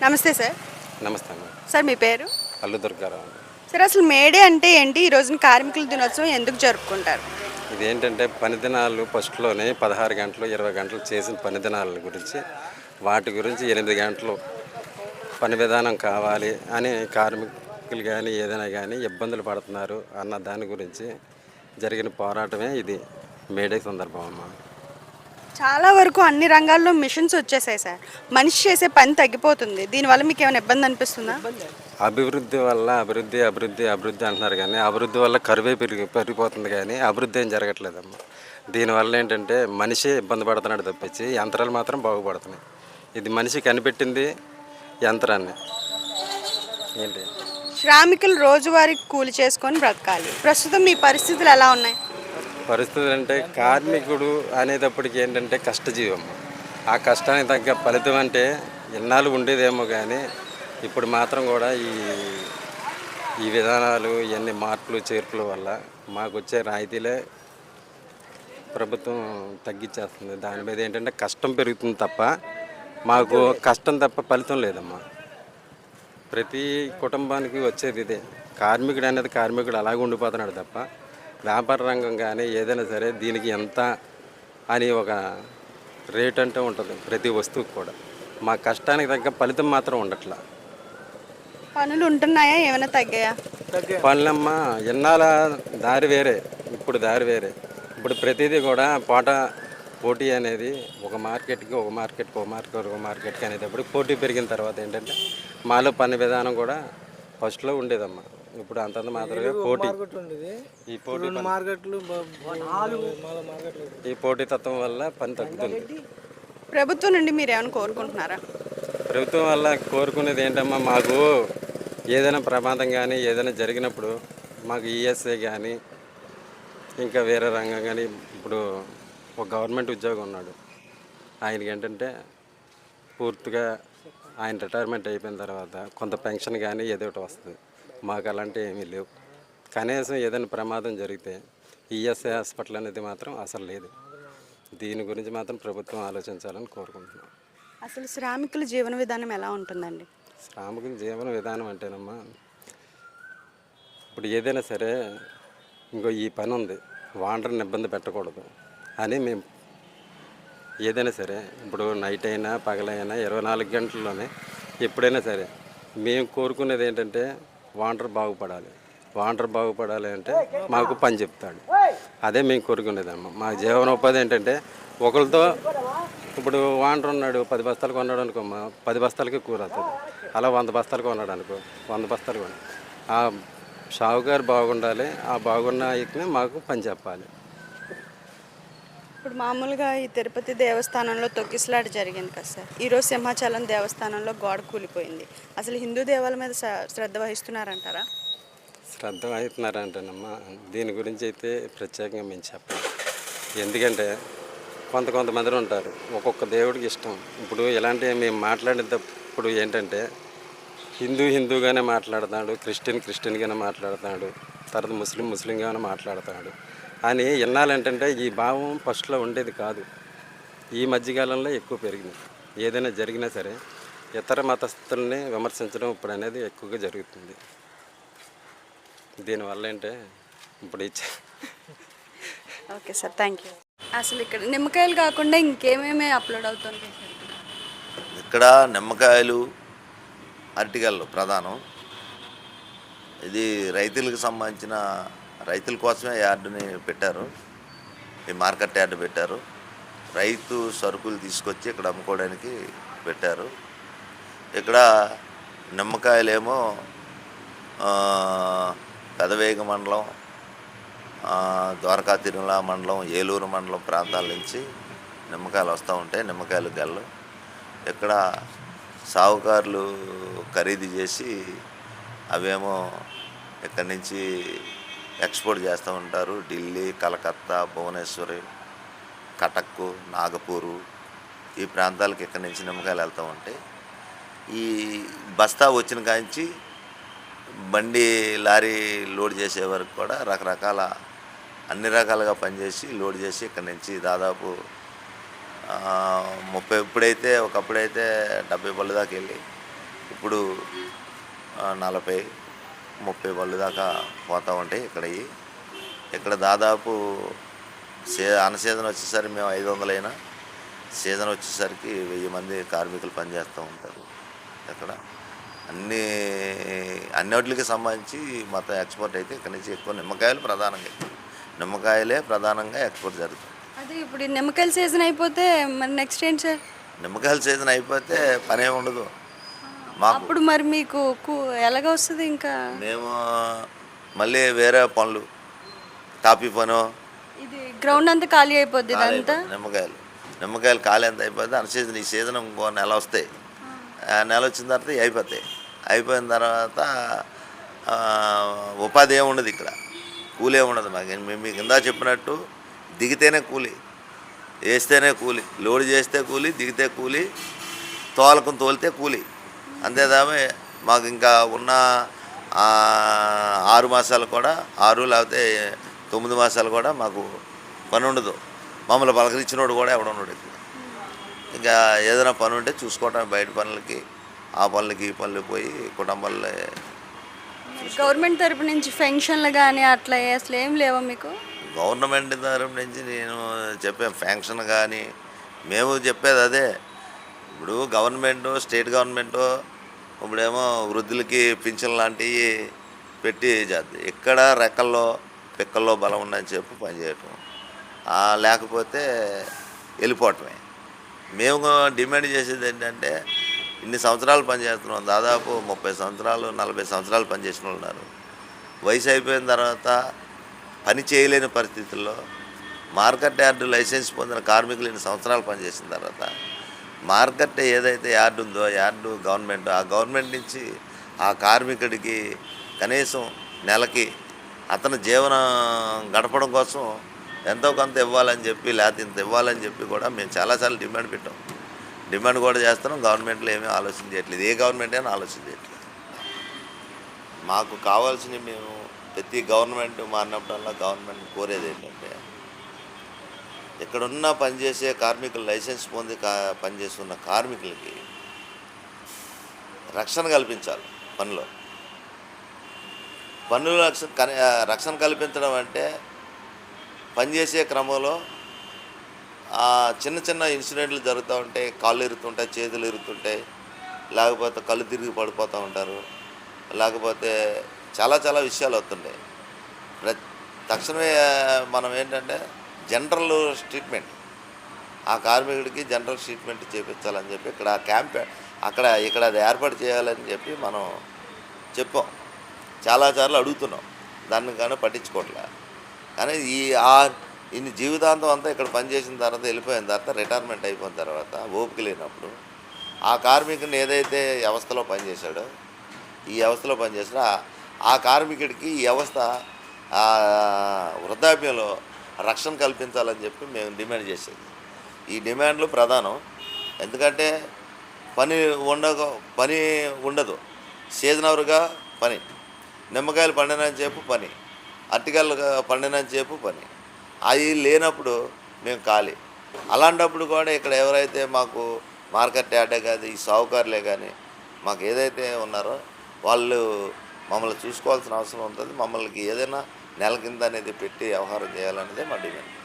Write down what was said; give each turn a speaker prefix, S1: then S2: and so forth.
S1: నమస్తే సార్.
S2: నమస్తే అమ్మ.
S1: సార్ మీ పేరు?
S2: అల్లు దుర్గారావు. అండి.
S1: సార్ అసలు మేడే అంటే ఏంటి? ఈ రోజున కార్మికుల దినోత్సవం ఎందుకు జరుపుకుంటారు?
S2: ఇదేంటంటే పని దినాలు ఫస్ట్లోనే పదహారు గంటలు ఇరవై గంటలు చేసిన పని దినాల గురించి వాటి గురించి ఎనిమిది గంటలు పని విధానం కావాలి అని కార్మికులు కానీ ఏదైనా కానీ ఇబ్బందులు పడుతున్నారు అన్న దాని గురించి జరిగిన పోరాటమే ఇది. మేడే సందర్భం అమ్మ.
S1: చాలా వరకు అన్ని రంగాల్లో మిషన్స్ వచ్చేసాయి సార్. మనిషి చేసే పని తగ్గిపోతుంది. దీనివల్ల మీకు ఏమైనా ఇబ్బంది అనిపిస్తుందా?
S2: అభివృద్ధి వల్ల అభివృద్ధి అభివృద్ధి అభివృద్ధి అంటున్నారు కానీ అభివృద్ధి వల్ల కరువే పెరిగి పెరిగిపోతుంది కానీ అభివృద్ధి ఏం జరగట్లేదమ్మా. దీనివల్ల ఏంటంటే మనిషి ఇబ్బంది పడుతున్నాడు తప్పించి యంత్రాలు మాత్రం బాగుపడుతున్నాయి. ఇది మనిషి కనిపెట్టింది యంత్రాన్ని. ఏంటి?
S1: శ్రామికులు రోజువారీ కూలి చేసుకొని బ్రతకాలి. ప్రస్తుతం మీ పరిస్థితులు ఎలా ఉన్నాయి?
S2: పరిస్థితులు అంటే కార్మికుడు అనేటప్పటికి ఏంటంటే కష్టజీవం. ఆ కష్టానికి తగ్గ ఫలితం అంటే ఎన్నాళ్ళు ఉండేదేమో కానీ ఇప్పుడు మాత్రం కూడా ఈ ఈ విధానాలు ఇవన్నీ మార్పులు చేర్పుల వల్ల మాకు వచ్చే రాయితీలే ప్రభుత్వం తగ్గించేస్తుంది దాని మీద ఏంటంటే కష్టం పెరుగుతుంది తప్ప మాకు కష్టం తప్ప ఫలితం లేదమ్మా. ప్రతి కుటుంబానికి వచ్చేది ఇదే. కార్మికుడు అనేది కార్మికుడు అలాగే ఉండిపోతున్నాడు తప్ప వ్యాపార రంగం కానీ ఏదైనా సరే దీనికి ఎంత అని ఒక రేట్ అంటే ఉంటుంది ప్రతి వస్తువుకి కూడా. మా కష్టానికి తగ్గ ఫలితం మాత్రం ఉండట్లా.
S1: పనులు ఉంటున్నాయా? ఏమైనా తగ్గాయా?
S2: పనులమ్మ ఎన్నాల దారి వేరే ఇప్పుడు దారి వేరే. ఇప్పుడు ప్రతిదీ కూడా పోట పోటీ అనేది ఒక మార్కెట్కి ఒక మార్కెట్కి ఒక మార్కెట్ ఒక మార్కెట్కి అనేటప్పుడు పోటీ పెరిగిన తర్వాత ఏంటంటే మాలో పని విధానం కూడా ఫస్ట్లో ఉండేదమ్మా. ఇప్పుడు అంతంత మాత్రమే పోటీ. ఈ పోటీ
S3: మార్కెట్లు
S2: ఈ పోటీ తత్వం వల్ల పని తగ్గుతుంది.
S1: ప్రభుత్వం నుండి మీరు ఏమైనా కోరుకుంటున్నారా?
S2: ప్రభుత్వం వల్ల కోరుకునేది ఏంటమ్మా మాకు ఏదైనా ప్రమాదం కానీ ఏదైనా జరిగినప్పుడు మాకు ఈఎస్ఐ కానీ ఇంకా వేరే రంగం కానీ ఇప్పుడు ఒక గవర్నమెంట్ ఉద్యోగం ఉన్నాడు. ఆయనకి ఏంటంటే పూర్తిగా ఆయన రిటైర్మెంట్ అయిపోయిన తర్వాత కొంత పెన్షన్ కానీ ఏదో ఒకటి వస్తుంది. మాకు అలాంటివి ఏమీ లేవు. కనీసం ఏదైనా ప్రమాదం జరిగితే ఈఎస్ఐ హాస్పిటల్ అనేది మాత్రం అసలు లేదు. దీని గురించి మాత్రం ప్రభుత్వం ఆలోచించాలని కోరుకుంటున్నాం.
S1: అసలు శ్రామికుల జీవన విధానం ఎలా ఉంటుందండి?
S2: శ్రామికుల జీవన విధానం అంటేనమ్మా ఇప్పుడు ఏదైనా సరే ఇంకో ఈ పని ఉంది వాండర్ని ఇబ్బంది పెట్టకూడదు అని మేము ఏదైనా సరే ఇప్పుడు నైట్ అయినా పగలైనా ఇరవై నాలుగు గంటల్లోనే ఎప్పుడైనా సరే మేము కోరుకునేది ఏంటంటే వాండర్ బాగుపడాలి. వాండర్ బాగుపడాలి అంటే మాకు పని చెప్తాడు. అదే మేము కోరుకునేదమ్మా. మా జీవనోపాధి ఏంటంటే ఒకరితో ఇప్పుడు వాండర్ ఉన్నాడు పది బస్తాలు కొన్నాడు అనుకో పది బస్తాలకి కూర అవుతుంది. అలా వంద బస్తాలు కొన్నాడు అనుకో వంద బస్తాలు కొన్నాడు. ఆ షావుకారు బాగుండాలి. ఆ బాగున్న ఇతనే మాకు పని చెప్పాలి.
S1: ఇప్పుడు మామూలుగా ఈ తిరుపతి దేవస్థానంలో తొక్కిసలాట జరిగింది కదా సార్. ఈరోజు సింహాచలం దేవస్థానంలో గోడ కూలిపోయింది. అసలు హిందూ దేవాల మీద శ్రద్ధ వహిస్తున్నారంటారా?
S2: శ్రద్ధ వహిస్తున్నారంటేనమ్మా. దీని గురించి అయితే ప్రత్యేకంగా మేము చెప్పాలి. ఎందుకంటే కొంత కొంతమంది ఉంటారు. ఒక్కొక్క దేవుడికి ఇష్టం. ఇప్పుడు ఇలాంటివి మేము మాట్లాడేటప్పుడు ఏంటంటే హిందూ హిందూగానే మాట్లాడతాడు క్రిస్టియన్ క్రిస్టియన్గానే మాట్లాడతాడు తర్వాత ముస్లిం ముస్లింగానే మాట్లాడతాడు. అని ఎన్నాళ్ళంటే ఈ భావం ఫస్ట్లో ఉండేది కాదు. ఈ మధ్యకాలంలో ఎక్కువ పెరిగింది. ఏదైనా జరిగినా సరే ఇతర మతస్థుల్ని విమర్శించడం ఇప్పుడు అనేది ఎక్కువగా జరుగుతుంది. దీనివల్ల ఏంటే ఇప్పుడు ఇచ్చే
S1: ఓకే సార్ థ్యాంక్ యూ. అసలు ఇక్కడ నిమ్మకాయలు కాకుండా ఇంకేమేమి అప్లోడ్ అవుతుంది?
S4: ఇక్కడ నిమ్మకాయలు అరటికాయలు ప్రధానం. ఇది రైతులకు సంబంధించిన రైతుల కోసమే యార్డుని పెట్టారు. ఈ మార్కెట్ యార్డు పెట్టారు. రైతు సరుకులు తీసుకొచ్చి ఇక్కడ అమ్ముకోవడానికి పెట్టారు. ఇక్కడ నిమ్మకాయలేమో పెదవేగ మండలం ద్వారకా తిరుమల మండలం ఏలూరు మండలం ప్రాంతాల నుంచి నిమ్మకాయలు వస్తూ ఉంటాయి. నిమ్మకాయలు గెల్లు ఇక్కడ సావుకారులు ఖరీదు చేసి అవేమో ఇక్కడి నుంచి ఎక్స్పోర్ట్ చేస్తూ ఉంటారు. ఢిల్లీ కలకత్తా భువనేశ్వరి కటక్ నాగపూరు ఈ ప్రాంతాలకు ఇక్కడి నుంచి నిమ్మకాయలు వెళ్తూ ఉంటాయి ఈ బస్తా వచ్చిన కాంచి బండి లారీ లోడ్ చేసే వరకు కూడా రకరకాల అన్ని రకాలుగా పనిచేసి లోడ్ చేసి ఇక్కడ నుంచి దాదాపు ముప్పై ఇప్పుడైతే ఒకప్పుడైతే డెబ్బై పళ్ళు దాకా వెళ్ళి ఇప్పుడు నలభై ముప్పై బళ్ళు దాకా పోతూ ఉంటాయి ఇక్కడ ఇవి. ఇక్కడ దాదాపు సే అన్న సీజన్ వచ్చేసరికి మేము ఐదు వందలైనా సీజన్ వచ్చేసరికి వెయ్యి మంది కార్మికులు పనిచేస్తూ ఉంటారు ఇక్కడ అన్ని అన్నిటికి సంబంధించి మొత్తం ఎక్స్పోర్ట్ అయితే ఇక్కడ నుంచి ఎక్కువ నిమ్మకాయలు ప్రధానంగా నిమ్మకాయలే ప్రధానంగా ఎక్స్పోర్ట్ జరుగుతుంది.
S1: అదే ఇప్పుడు నిమ్మకాయల సీజన్ అయిపోతే మరి నెక్స్ట్ ఏంటి సార్
S4: నిమ్మకాయల సీజన్ అయిపోతే పనే ఉండదు.
S1: అప్పుడు మరి మీకు కు- ఎలాగ వస్తుంది ఇంకా?
S4: మేము మళ్ళీ వేరే పనులు టాపీ పను
S1: ఇది గ్రౌండ్ అంతా ఖాళీ అయిపోద్ది ఇదంతా?
S4: నిమ్మకాయలు. నిమ్మకాయలు కాలు ఎంత అయిపోతే అన్ సీజన్ ఈ సీజన్ ఇంకో నెల వస్తాయి. ఆ నెల వచ్చిన తర్వాత అయిపోతాయి. అయిపోయిన తర్వాత ఉపాధి ఏమి ఉండదు ఇక్కడ. కూలి ఉండదు మాకు. మేము మీకు ఇందా చెప్పినట్టు దిగితేనే కూలి వేస్తేనే కూలి లోడ్ చేస్తే కూలి దిగితే కూలి తోలకం తోలితే కూలి. అంతేదామే మాకు ఇంకా ఉన్న ఆరు మాసాలు కూడా ఆరు లేకపోతే తొమ్మిది మాసాలు కూడా మాకు పని ఉండదు. మమ్మల్ని పలకరించినోడు కూడా ఎవడున్నాడు ఇక్కడ ఇంకా ఏదైనా పని ఉంటే చూసుకోవటం బయట పనులకి ఆ పనులకి ఈ పనులు పోయి కుటుంబాల్లో
S1: గవర్నమెంట్ తరపు నుంచి పెన్షన్లు కానీ అట్లా అసలు ఏం లేవా మీకు?
S4: గవర్నమెంట్ తరపు నుంచి నేను చెప్పే ఫ్యాంక్షన్ కానీ మేము చెప్పేది అదే. ఇప్పుడు గవర్నమెంట్ స్టేట్ గవర్నమెంట్ ఇప్పుడేమో వృద్ధులకి పింఛన్ లాంటివి పెట్టి చేద్ది. ఇక్కడ రెక్కల్లో పిక్కల్లో బలం ఉందని చెప్పి పనిచేయటం లేకపోతే వెళ్ళిపోవటమే. మేము డిమాండ్ చేసేది ఏంటంటే ఇన్ని సంవత్సరాలు పనిచేస్తున్నాం దాదాపు ముప్పై సంవత్సరాలు నలభై సంవత్సరాలు పనిచేసిన వాళ్ళు ఉన్నారు. వయసు అయిపోయిన తర్వాత పని చేయలేని పరిస్థితుల్లో మార్కెట్ యార్డు లైసెన్స్ పొందిన కార్మికులు ఇన్ని సంవత్సరాలు పనిచేసిన తర్వాత మార్కెట్ ఏదైతే యార్డు ఉందో యార్డు గవర్నమెంట్ ఆ గవర్నమెంట్ నుంచి ఆ కార్మికుడికి కనీసం నెలకి అతని జీవనం గడపడం కోసం ఎంతో కొంత ఇవ్వాలని చెప్పి లేకపోతే ఇంత ఇవ్వాలని చెప్పి కూడా మేము చాలాసార్లు డిమాండ్ పెట్టాం. డిమాండ్ కూడా చేస్తున్నాం. గవర్నమెంట్లో ఏమీ ఆలోచన చేయట్లేదు. ఏ గవర్నమెంట్ అయినా ఆలోచన చేయట్లేదు. మాకు కావాల్సినవి మేము ప్రతి గవర్నమెంట్ మారినప్పుడల్లా గవర్నమెంట్ కోరేది ఏంటంటే ఇక్కడున్న పనిచేసే కార్మికులు లైసెన్స్ పొంది కా పనిచేస్తున్న కార్మికులకి రక్షణ కల్పించాలి పనిలో. పన్నుల రక్షణ రక్షణ కల్పించడం అంటే పనిచేసే క్రమంలో చిన్న చిన్న ఇన్సిడెంట్లు జరుగుతూ ఉంటాయి. కాళ్ళు ఇరుతుంటాయి చేతులు ఇరుతుంటాయి లేకపోతే కళ్ళు తిరిగి పడిపోతూ ఉంటారు. లేకపోతే చాలా చాలా విషయాలు వస్తుంటాయి. ప్ర తక్షణమే మనం ఏంటంటే జనరల్ ట్రీట్మెంట్ ఆ కార్మికుడికి జనరల్ ట్రీట్మెంట్ చేపించాలని చెప్పి ఇక్కడ క్యాంప్ అక్కడ ఇక్కడ అది ఏర్పాటు చేయాలని చెప్పి మనం చెప్పాం. చాలాసార్లు అడుగుతున్నాం. దాన్ని కానీ పట్టించుకోవట్లే కానీ ఈ ఆ ఇన్ని జీవితాంతం అంతా ఇక్కడ పనిచేసిన తర్వాత వెళ్ళిపోయిన తర్వాత రిటైర్మెంట్ అయిపోయిన తర్వాత ఓపిక లేనప్పుడు ఆ కార్మికుని ఏదైతే వ్యవస్థలో పనిచేశాడో ఈ వ్యవస్థలో పనిచేసినా ఆ కార్మికుడికి ఈ వ్యవస్థ వృద్ధాప్యంలో రక్షణ కల్పించాలని చెప్పి మేము డిమాండ్ చేసేది. ఈ డిమాండ్లు ప్రధానం. ఎందుకంటే పని ఉండక పని ఉండదు. సీజన్ అవర్గా పని. నిమ్మకాయలు పండినని చెప్పు పని. అరటికాయలు పండినని చెప్పు పని. అవి లేనప్పుడు మేము ఖాళీ. అలాంటప్పుడు కూడా ఇక్కడ ఎవరైతే మాకు మార్కెట్ యార్డే కాదు ఈ సాహుకారులే కానీ మాకు ఏదైతే ఉన్నారో వాళ్ళు మమ్మల్ని చూసుకోవాల్సిన అవసరం ఉంటుంది. మమ్మల్ని ఏదైనా నెల కింద అనేది పెట్టి వ్యవహారం చేయాలనేదే మా డిమాండ్.